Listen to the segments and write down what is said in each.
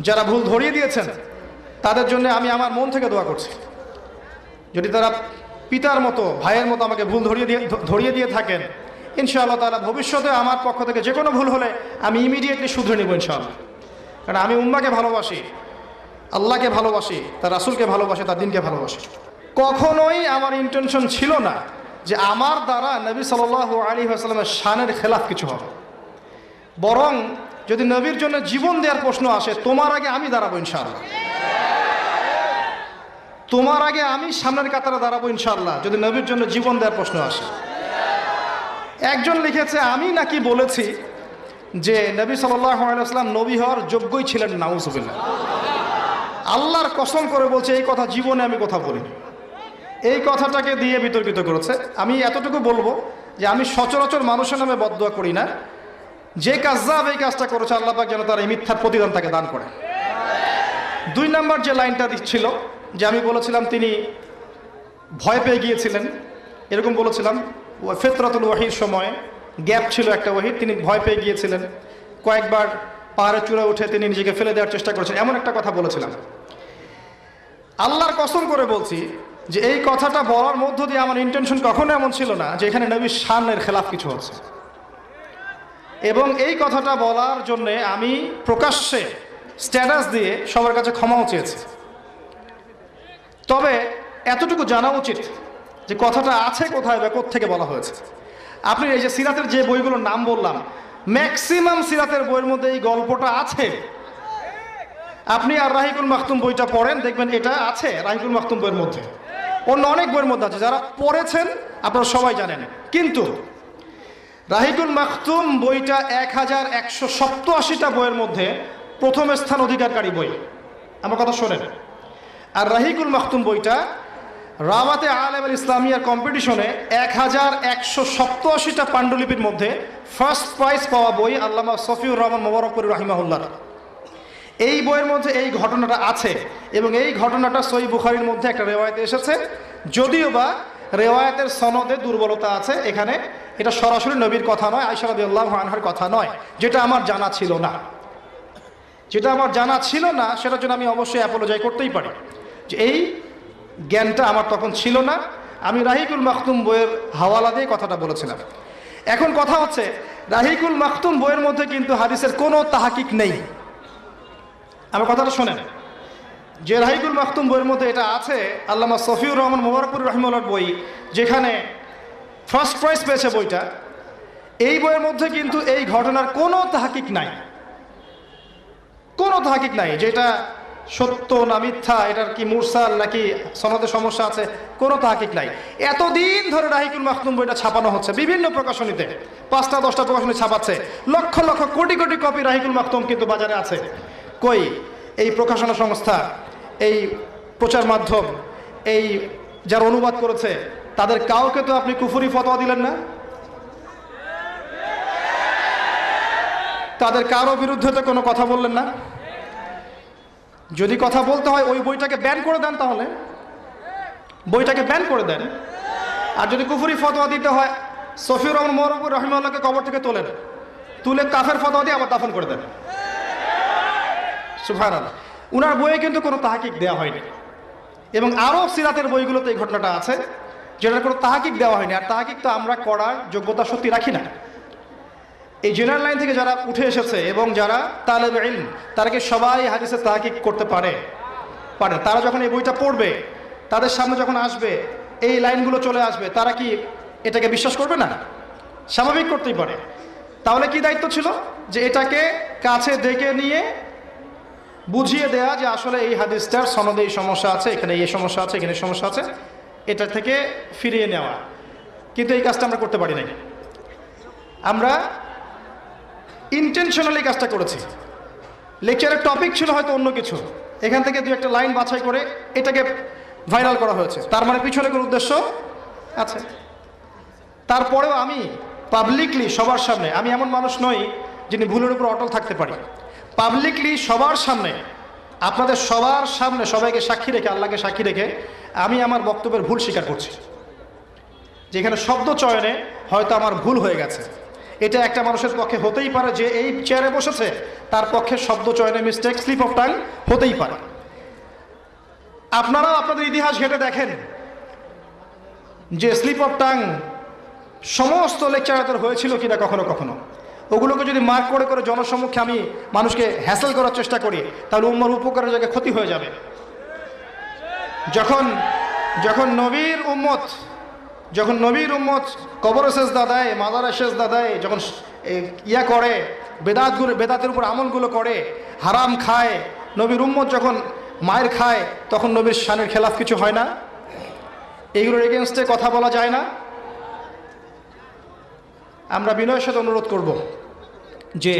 যারা ভুল ধরিয়ে দিয়েছেন, তাদের জন্য আমি আমার মন থেকে দোয়া করছি। যদি তারা পিতার মতো, ভাইয়ের মতো আমাকে ভুল ধরিয়ে দিয়ে ধরিয়ে দিয়ে থাকেন, ইনশাআল্লাহ তারা ভবিষ্যতে আমার পক্ষ থেকে যে কোনো ভুল হলে আমি ইমিডিয়েটলি শুধরে নেব ইনশাআল্লাহ। কারণ আমি উম্মাকে ভালোবাসি, আল্লাহকে ভালোবাসি, তার রাসুলকে ভালোবাসি, তার দিনকে ভালোবাসি। কখনোই আমার ইন্টেনশন ছিল না যে আমার দ্বারা নবী সাল আলী আসালামের শানের খেলাফ কিছু হবে। বরং যদি নবীর জন্য জীবন দেওয়ার প্রশ্ন আসে, তোমার আগে আমি দাঁড়াবো ইনশাআল্লাহ। তোমার আগে আমি সামনের কাতারে দাঁড়াবো ইনশাল্লাহ যদি নবীর জন্য জীবন দেওয়ার প্রশ্ন আসে। একজন লিখেছে, আমি নাকি বলেছি যে নবী সাল্লাম নবী হওয়ার যোগ্যই ছিলেন, নাউজুবিল্লাহ। আল্লাহর কসম করে বলছে, এই কথা জীবনে আমি কথা বলিনি। এই কথাটাকে দিয়ে বিতর্কিত করেছে। আমি এতটুকু বলব যে আমি সচরাচর মানুষের নামে বদয়া করি না। যে কাজ কাজাব এই কাজটা করেছে আল্লাহ পাক যেন তার এই মিথ্যার প্রতিদান তাকে দান করে। দুই নাম্বার যে লাইনটা দিচ্ছিল, যে আমি বলেছিলাম তিনি ভয় পেয়ে গিয়েছিলেন, এরকম বলেছিলাম, ফেতরাতুল ওয়াহির সময় গ্যাপ ছিল একটা ওয়াহিদ তিনি ভয় পেয়ে গিয়েছিলেন। কয়েকবার পাহাড়ে চূড়া উঠে তিনি নিজেকে ফেলে দেওয়ার চেষ্টা করেছেন। এমন একটা কথা বলেছিলাম। আল্লাহর কসম করে বলছি যে এই কথাটা বলার মধ্য দিয়ে আমার ইন্টেনশন কখনো এমন ছিল না যে এখানে নবী শানের খেলাফ কিছু হচ্ছে। এবং এই কথাটা বলার জন্যে আমি প্রকাশ্যে স্ট্যাটাস দিয়ে সবার কাছে ক্ষমাও চেয়েছি। তবে এতটুকু জানা উচিত যে কথাটা আছে কোথায় বা থেকে বলা হয়েছে। আপনি এই যে সিরাতের যে বইগুলোর নাম বললাম ম্যাক্সিমাম সিরাতের বইয়ের মধ্যে এই গল্পটা আছে। আপনি আর রাহিকুল মাহতুম বইটা পড়েন, দেখবেন এটা আছে রাহিকুল মাখতুম বইয়ের মধ্যে। অন্য অনেক বইয়ের মধ্যে আছে, যারা পড়েছেন আপনারা সবাই জানেন। কিন্তু রাহিকুল মাখতুম বইটা এক হাজার একশো সপ্তআশিটা বইয়ের মধ্যে প্রথম স্থান অধিকারকারী বই। আমার কথা শোনেন। আর রাহিকুল মাখতুম বইটা রাওয়াতে আলেম আল ইসলামিয়ার কম্পিটিশনে এক হাজার একশো সপ্তআশিটা পাণ্ডুলিপির মধ্যে ফার্স্ট প্রাইজ পাওয়া বই আল্লামা সফিউর রহমান মোবারকপুর রাহিমাহুল্লাহ এই বইয়ের মধ্যে এই ঘটনাটা আছে এবং এই ঘটনাটা সই বুখারির মধ্যে একটা রেওয়ায়তে এসেছে। যদিও বা রেওয়ায়তের সনদে দুর্বলতা আছে, এখানে এটা সরাসরি নবীর কথা নয় আইসারদি আল্লাহ আনহার কথা নয়। যেটা আমার জানা ছিল না। যেটা আমার জানা ছিল না, সেটার জন্য আমি অবশ্যই অ্যাপোলোজাই করতেই পারি। যে এই জ্ঞানটা আমার তখন ছিল না। আমি রাহিকুল মাখতুম বইয়ের হাওয়ালা দিয়ে কথাটা বলেছিলাম। এখন কথা হচ্ছে, রাহিকুল মাখতুম বইয়ের মধ্যে কিন্তু হাদিসের কোনো তাহাকিক নেই। আমার কথাটা শোনেন। যে রাহিকুল মাখতুম বইয়ের মধ্যে এটা আছে, আল্লামা সফিউর রহমান মোবারকপুর রহিমুল্লার বই, যেখানে ফার্স্ট প্রাইজ পেয়েছে বইটা। এই বইয়ের মধ্যে কিন্তু এই ঘটনার কোনো তাহাকিক নাই। কোনো তাহাকিক নাই যেটা সত্য না মিথ্যা, এটার কি মুরসাল নাকি সনদে সমস্যা আছে, কোনো তাহাকিক নাই। এতদিন ধরে রাহিকুল মাখতুম বইটা ছাপানো হচ্ছে, বিভিন্ন প্রকাশনীতে। পাঁচটা, দশটা প্রকাশনী ছাপাচ্ছে। লক্ষ লক্ষ, কোটি কোটি কপি রাহিকুল মাখতুম কিন্তু বাজারে আছে। কই? এই প্রকাশনা সংস্থা, এই প্রচার মাধ্যম, এই যারা অনুবাদ করেছে তাদের কাউকে তো আপনি কুফুরি ফতোয়া দিলেন না? তাদের কারও বিরুদ্ধে তো কোনো কথা বললেন না? যদি কথা বলতে হয়, ওই বইটাকে ব্যান করে দেন তাহলে। বইটাকে ব্যান করে দেন। আর যদি কুফুরি ফতোয়া দিতে হয়, সফিউর রহমান মোহরবুর রহিমাল্লাহকে কবর থেকে তোলেন। তুলে কাফের ফতোয়া দিয়ে আবার দাফন করে দেন। সুফান উনার বইয়ে কিন্তু কোনো তাহাকিক দেওয়া হয়নি। এবং আরও সিরাতের বইগুলোতে এই ঘটনাটা আছে। যেটার কোনো তাহাকিক দেওয়া হয়নি। আর তাহাকিক তো আমরা করার যোগ্যতা সত্যি রাখি না। এই জেনারেল লাইন থেকে যারা উঠে এসেছে এবং যারা তালেব ইলম, তারা কি সবাই হাদিসের তাহাকিক করতে পারে? পারে তারা যখন এই বইটা পড়বে, তাদের সামনে যখন আসবে, এই লাইনগুলো চলে আসবে, তারা কি এটাকে বিশ্বাস করবে না? স্বাভাবিক করতেই পারে। তাহলে কি দায়িত্ব ছিল? যে এটাকে কাছে ডেকে নিয়ে বুঝিয়ে দেয়া যে আসলে এই হাদিসটার সনদে এই সমস্যা আছে, এখানে এই সমস্যা আছে, এখানে সমস্যা আছে। এটা থেকে ফিরিয়ে নেওয়া। কিন্তু এই কাজটা আমরা করতে পারি নাই। আমরা ইন্টেনশনালি কাজটা করেছি। লেকচারের টপিক ছিল হয়তো অন্য কিছু। এখান থেকে দু একটা লাইন বাছাই করে এটাকে ভাইরাল করা হয়েছে। তার মানে পিছনে কোনো উদ্দেশ্য আছে। তারপরেও আমি পাবলিকলি সবার সামনে, আমি এমন মানুষ নই যিনি ভুলের উপর অটল থাকতে পারি। পাবলিকলি সবার সামনে, আপনাদের সবার সামনে সবাইকে সাক্ষী রেখে, আল্লাহকে সাক্ষী রেখে আমি আমার বক্তব্যের ভুল স্বীকার করছি। যেখানে শব্দ চয়নে হয়তো আমার ভুল হয়ে গেছে। এটা একটা মানুষের পক্ষে হতেই পারে যে এই চেয়ারে বসেছে, তার পক্ষে শব্দ চয়নে মিস্টেক স্লিপ অফ টাং হতেই পারে। আপনারাও আপনাদের ইতিহাস ঘেটে দেখেন যে স্লিপ অফ টাং সমস্ত লেকচারাদের হয়েছিল কিনা কখনো কখনো। ওগুলোকে যদি মার্ক করে করে জনসম্মুখে আমি মানুষকে হ্যাসেল করার চেষ্টা করি, তাহলে উম্মার উপকারের জায়গায় ক্ষতি হয়ে যাবে। যখন যখন নবীর উম্মত, যখন নবীর উম্মত কবর শেষ দাদায় মাদারা শেষ দাদায় যখন ইয়া করে বেদাতগুলো বেদাতের উপর আমলগুলো করে, হারাম খায়, নবীর উম্মত যখন মায়ের খায়, তখন নবীর শানের খেলাফ কিছু হয় না? এইগুলোর এগেনস্টে কথা বলা যায় না? আমরা বিনয়ের সাথে অনুরোধ করব যে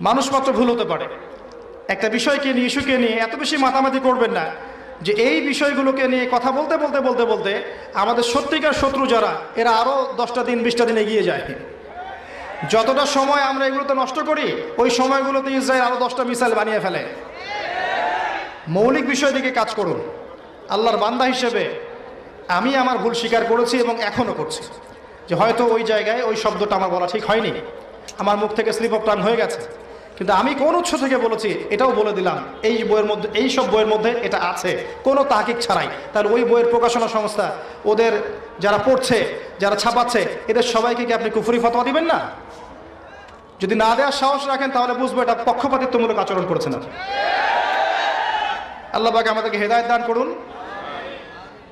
মানুষ মাত্র ভুল হতে পারে। একটা বিষয়কে নিয়ে, ইস্যুকে নিয়ে এত বেশি মাতামাতি করবেন না। যে এই বিষয়গুলোকে নিয়ে কথা বলতে বলতে বলতে বলতে আমাদের সত্যিকার শত্রু যারা, এরা আরও দশটা দিন, বিশটা দিন এগিয়ে যায়। যতটা সময় আমরা এগুলোতে নষ্ট করি, ওই সময়গুলোতে ইসরায়েল আরও দশটা মিসাইল বানিয়ে ফেলে। মৌলিক বিষয় দিকে কাজ করুন। আল্লাহর বান্দা হিসেবে আমি আমার ভুল স্বীকার করেছি এবং এখনও করছি। যে হয়তো ওই জায়গায় ওই শব্দটা আমার বলা ঠিক হয়নি। আমার মুখ থেকে স্লিপ অফ টাং হয়ে গেছে। কিন্তু আমি কোন উৎস থেকে বলেছি? এটাও বলে দিলাম। এই বইয়ের মধ্যে, এই সব বইয়ের মধ্যে এটা আছে। কোনো তাহাকিক ছাড়াই। তাহলে ওই বইয়ের প্রকাশনা সংস্থা, ওদের যারা পড়ছে, যারা ছাপাচ্ছে, এদের সবাইকে কি আপনি কুফুরি ফতোয়া দিবেন না? যদি না দেওয়ার সাহস রাখেন, তাহলে বুঝব এটা পক্ষপাতিত্বমূলক আচরণ করেছেন আল্লাহ পাক আমাদেরকে হেদায়ত দান করুন।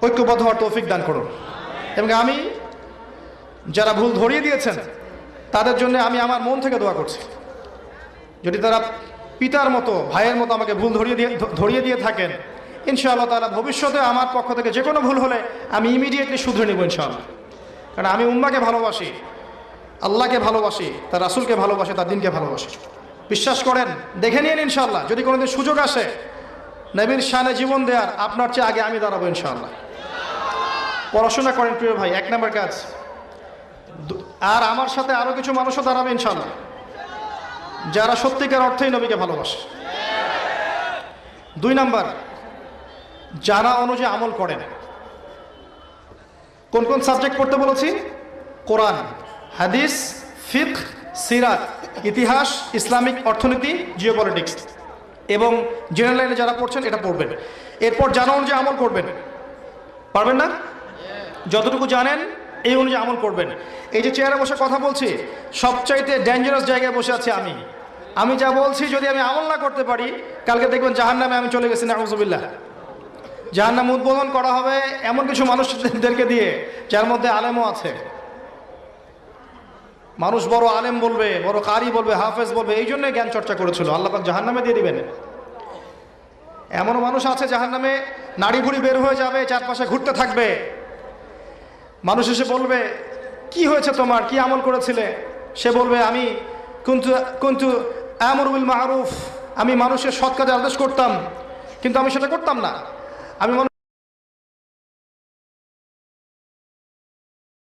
ঐক্যবদ্ধ হওয়ার তৌফিক দান করুন। এবং আমি, যারা ভুল ধরিয়ে দিয়েছেন, তাদের জন্য আমি আমার মন থেকে দোয়া করছি। যদি তারা পিতার মতো, ভাইয়ের মতো আমাকে ভুল ধরিয়ে দিয়ে ধরিয়ে দিয়ে থাকেন, ইনশাআল্লাহ তারা ভবিষ্যতে আমার পক্ষ থেকে যে কোনো ভুল হলে আমি ইমিডিয়েটলি শুধরে নেব ইনশাআল্লাহ। কারণ আমি উম্মাকে ভালোবাসি, আল্লাহকে ভালোবাসি, তার রাসুলকে ভালোবাসি, তার দিনকে ভালোবাসি। বিশ্বাস করেন, দেখে নিন ইনশাআল্লাহ, যদি কোনোদিন সুযোগ আসে, নবীর শানে জীবন দেওয়ার আপনার চেয়ে আগে আমি দাঁড়াবো ইনশাআল্লাহ। পড়াশোনা করেন প্রিয় ভাই, এক নম্বর কাজ। আর আমার সাথে আরও কিছু মানুষও দাঁড়াবে ইনশাআল্লাহ। যারা সত্যিকার অর্থেই নবীকে ভালোবাসে। দুই নাম্বার, যারা অনুযায়ী আমল করেন কোন কোন সাবজেক্ট পড়তে বলেছি? কোরআন, হাদিস ফিক সিরাত, ইতিহাস, ইসলামিক, অর্থনীতি জিওপলিটিক্স এবং জেনারেল লাইনে যারা পড়ছেন, এটা পড়বেন। এরপর জানা অনুযায়ী আমল করবেন, পারবেন না? যতটুকু জানেন এই অনুযায়ী আমল করবেন। এই যে চেয়ারে বসে কথা বলছি, সবচাইতে ডেঞ্জারাস জায়গায় বসে আছি আমি। আমি যা বলছি, যদি আমি আমল না করতে পারি, কালকে দেখবেন জাহান নামে আমি চলে গেছি, নাউজুবিল্লাহ। জাহান নাম উদ্বোধন করা হবে এমন কিছু মানুষদেরকে দিয়ে, যার মধ্যে আলেমও আছে। মানুষ বড় আলেম বলবে, বড় কারি বলবে, হাফেজ বলবে, এই জন্যই জ্ঞান চর্চা করেছিল। আল্লাহ পাক জাহান নামে দিয়ে দিবেন। এমনও মানুষ আছে জাহান নামে নাড়ি ভুড়ি বের হয়ে যাবে, চারপাশে ঘুরতে থাকবে। মানুষ এসে বলবে, কি হয়েছে তোমার? কি আমল করেছিলে? সে বলবে, আমি কিন্তু কিন্তু আমরুল মাহরুফ। আমি মানুষের সৎ কাজে আদেশ করতাম, কিন্তু আমি সেটা করতাম না। আমি